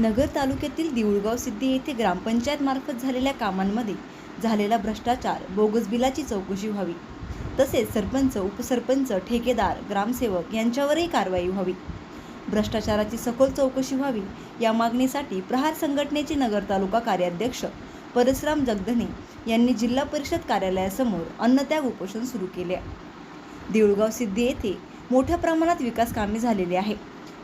नगर तालुक्यातील देऊळगाव सिद्धी येथे ग्रामपंचायतमार्फत झालेल्या कामांमध्ये झालेला भ्रष्टाचार बोगस बिलाची चौकशी व्हावी. तसेच सरपंच उपसरपंच ठेकेदार ग्रामसेवक यांच्यावरही कारवाई व्हावी. भ्रष्टाचाराची सखोल चौकशी व्हावी या मागणीसाठी प्रहार संघटनेचे नगर तालुका कार्याध्यक्ष परशुराम जगधने यांनी जिल्हा परिषद कार्यालयासमोर अन्नत्याग उपोषण सुरू केले. आहे देऊळगाव सिद्धी येथे मोठ्या प्रमाणात विकास कामे झालेली आहे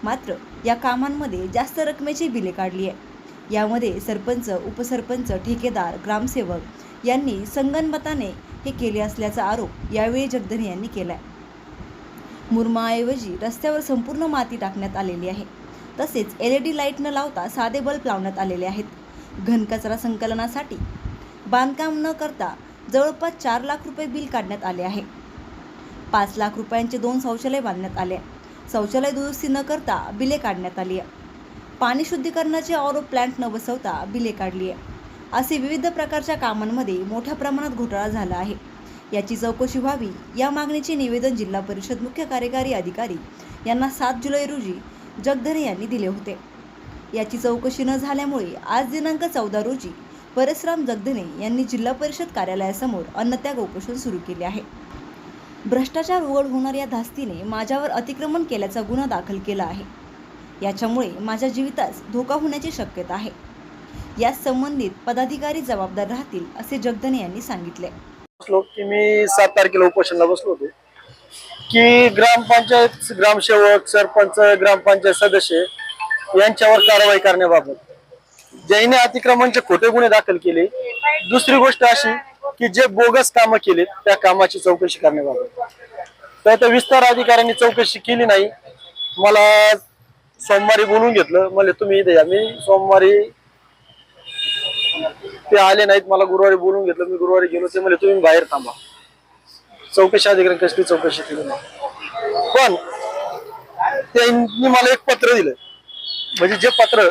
मात्र या कामांमध्ये जास्त रकमेची बिले काढली आहे यामध्ये सरपंच उपसरपंच ठेकेदार ग्रामसेवक यांनी संगनमताने हे केले असल्याचा आरोप यावेळी जगधने यांनी केला आहे मुरमाऐवजी रस्त्यावर संपूर्ण माती टाकण्यात आलेली आहे. तसेच एल ई डी लाइट न लावता साधे बल्ब लावण्यात आलेले आहेत. घनकचरा संकलनासाठी बांधकाम न करता जवळपास चार लाख रुपये बिल काढण्यात आले आहे. पाच लाख रुपयांचे दोन शौचालय बांधण्यात आले शौचालय दुरुस्ती न करता बिले काढण्यात आली आहे. पाणी शुद्धीकरणाचे ऑरो प्लॅन्ट न बसवता बिले काढली आहे. असे विविध प्रकारच्या कामांमध्ये मोठ्या प्रमाणात घोटाळा झाला आहे. याची चौकशी व्हावी या मागणीचे निवेदन जिल्हा परिषद मुख्य कार्यकारी अधिकारी यांना सात जुलै रोजी जगधरे यांनी दिले होते. याची चौकशी न झाल्यामुळे आज दिनांक चौदा रोजी परसराम जगधने यांनी जिल्हा परिषद कार्यालयासमोर अन्नत्याग उपोषण सुरू केले आहे. भ्रष्टाचार उघड होणार या धास्तीने माझ्यावर अतिक्रमण केल्याचा गुन्हा दाखल केला आहे. याच्यामुळे माझ्या जीवितास धोका होण्याची शक्यता आहे. यास संबंधित पदाधिकारी जबाबदार राहतील असे जगदने यांनी सांगितले. बसलो की मी सात तारखेला उपोषणला बसलो होतो. की ग्रामपंचायत ग्रामसेवक सरपंच ग्रामपंचायत सदस्य यांच्यावर कारवाई करण्याबाबत ज्यांनी अतिक्रमणचे खोटे गुन्हे दाखल केले दुसरी गोष्ट अशी की जे बोगस कामं केलेत त्या कामाची चौकशी करण्याबाबत. तर त्या विस्तार अधिकाऱ्यांनी चौकशी केली नाही. मला सोमवारी बोलून घेतलं. मला तुम्ही इथे या. मी सोमवारी ते आले नाहीत. मला गुरुवारी बोलून घेतलं. मी गुरुवारी गेलो ते म्हणजे तुम्ही बाहेर थांबा. चौकशी अधिकारी कसली चौकशी केली नाही. पण त्यांनी मला एक पत्र दिलं. म्हणजे जे पत्र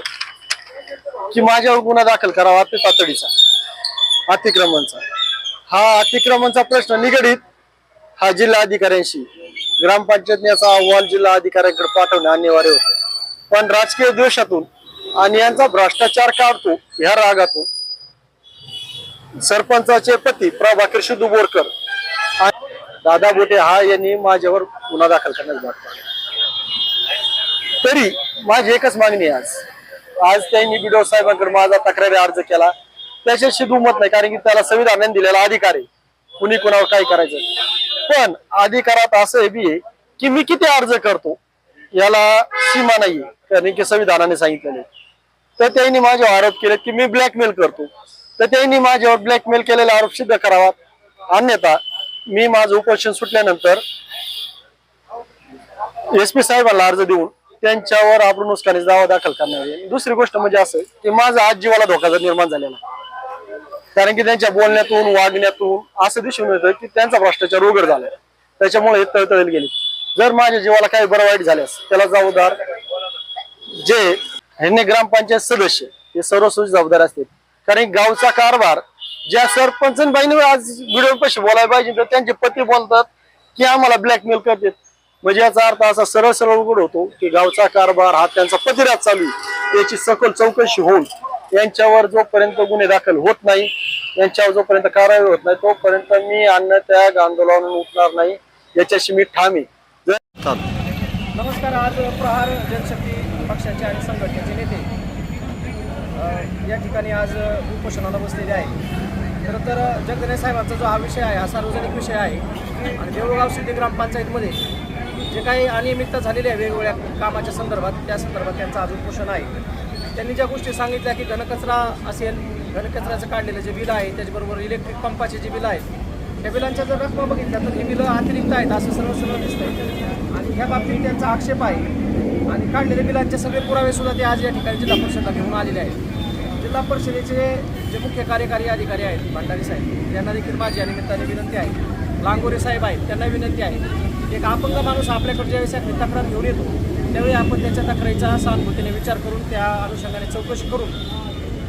की माझ्यावर गुन्हा दाखल करावा ते तातडीचा अतिक्रमणचा. हा अतिक्रमणचा प्रश्न निगडीत हा जिल्हा अधिकाऱ्यांशी ग्रामपंचायतने असा अहवाल जिल्हा अधिकाऱ्यांकडे पाठवणे अनिवार्य होते. पण राजकीय द्वेषातून आणि यांचा भ्रष्टाचार काढतो ह्या रागातून सरपंचाचे पती प्रभाकर शिदू बोरकर आणि दादा बोटे हा यांनी माझ्यावर गुन्हा दाखल करण्यास भाग पाडला. तरी माझी एकच मागणी आज. आज त्यांनी बिडो साहेबांकडे माझा तक्रारी अर्ज केला. त्याच्याशी दुमत नाही कारण की त्याला संविधानाने दिलेला अधिकार आहे. कुणी कुणावर काय करायचं? पण अधिकारात असं हे बी आहे की मी किती अर्ज करतो याला सीमा नाहीये. कारण की संविधानाने सांगितलेले तर त्यांनी माझ्यावर आरोप केले की मी ब्लॅकमेल करतो. तर त्यांनी माझ्यावर ब्लॅकमेल केलेला आरोप सिद्ध करावा. अन्यथा मी माझं उपोषण सुटल्यानंतर एस पी साहेबांना अर्ज देऊन त्यांच्यावर आपण नुसकानीचा दावा दाखल करणार आहे. दुसरी गोष्ट म्हणजे असं की माझा आज जीवाला धोका जर निर्माण झालेला आहे. कारण की त्यांच्या बोलण्यातून वागण्यातून असं दिसून येतं की त्यांचा भ्रष्टाचार उघड झालाय. त्याच्यामुळे हे तळतळील गेले. जर माझ्या जीवाला काही बरं वाईट झाल्यास त्याला जबाबदार जे ह्यांनी ग्रामपंचायत सदस्य हे सर्वस्वी जबाबदार असतील. कारण गावचा कारभार ज्या सरपंचबाईने आज व्हिडिओ पैसे बोलायला पाहिजे तर त्यांचे पती बोलतात की आम्हाला ब्लॅकमेल करतात. म्हणजे याचा अर्थ असा सरळ सरळ उघड होतो की गावचा कारभार हा त्यांचा पतिराज चालू याची सखोल चौकशी होऊन यांच्यावर जोपर्यंत गुन्हे दाखल होत नाही यांच्यावर जोपर्यंत कारवाई होत नाही तोपर्यंत मी अन्न त्याग आंदोलन उठणार नाही. याच्याशी मी ठाम आहे. नमस्कार आज प्रहार जनशक्ती पक्षाचे आणि संघटनेचे नेते या ठिकाणी आज उपोषणाला बसलेले आहे खरं तर जगदने साहेबांचा जो हा विषय आहे हा सार्वजनिक विषय आहे. आणि देऊळगाव सिद्धी ग्रामपंचायतमध्ये जे काही अनियमितता झालेली आहे वेगवेगळ्या कामाच्या संदर्भात त्या संदर्भात त्यांचं आज उपोषण आहे. त्यांनी ज्या गोष्टी सांगितल्या की घनकचरा असेल घनकचऱ्याचं काढलेलं जे बिल आहे त्याचबरोबर इलेक्ट्रिक पंपाचे जे बिल आहेत त्या बिलांच्या जर रकमा बघितल्या तर ही बिलं अतिरिक्त आहेत असं सर्व सर्व दिसतंय. आणि ह्या बाबतीत त्यांचा आक्षेप आहे. आणि काढलेल्या बिलांचे सगळे पुरावे सुद्धा ते आज या ठिकाणी जिल्हा परिषदला घेऊन आलेले आहेत. जिल्हा परिषदेचे जे मुख्य कार्यकारी अधिकारी आहेत भंडारी साहेब त्यांना देखील माझी या निमित्ताने विनंती आहे. लांगोरे साहेब आहेत त्यांना विनंती आहे. एक अपंग माणूस आपल्याकडे ज्यावेळेस आपली तक्रार घेऊन येतो त्यावेळी आपण त्याच्या तक्रारीचा सहानुभूतीने विचार करून त्या अनुषंगाने चौकशी करून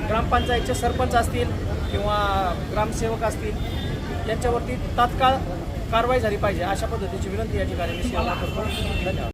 ग्रामपंचायतचे सरपंच असतील किंवा ग्रामसेवक असतील यांच्यावरती तात्काळ कारवाई झाली पाहिजे अशा पद्धतीची विनंती या ठिकाणी मी सेवा करतो. धन्यवाद.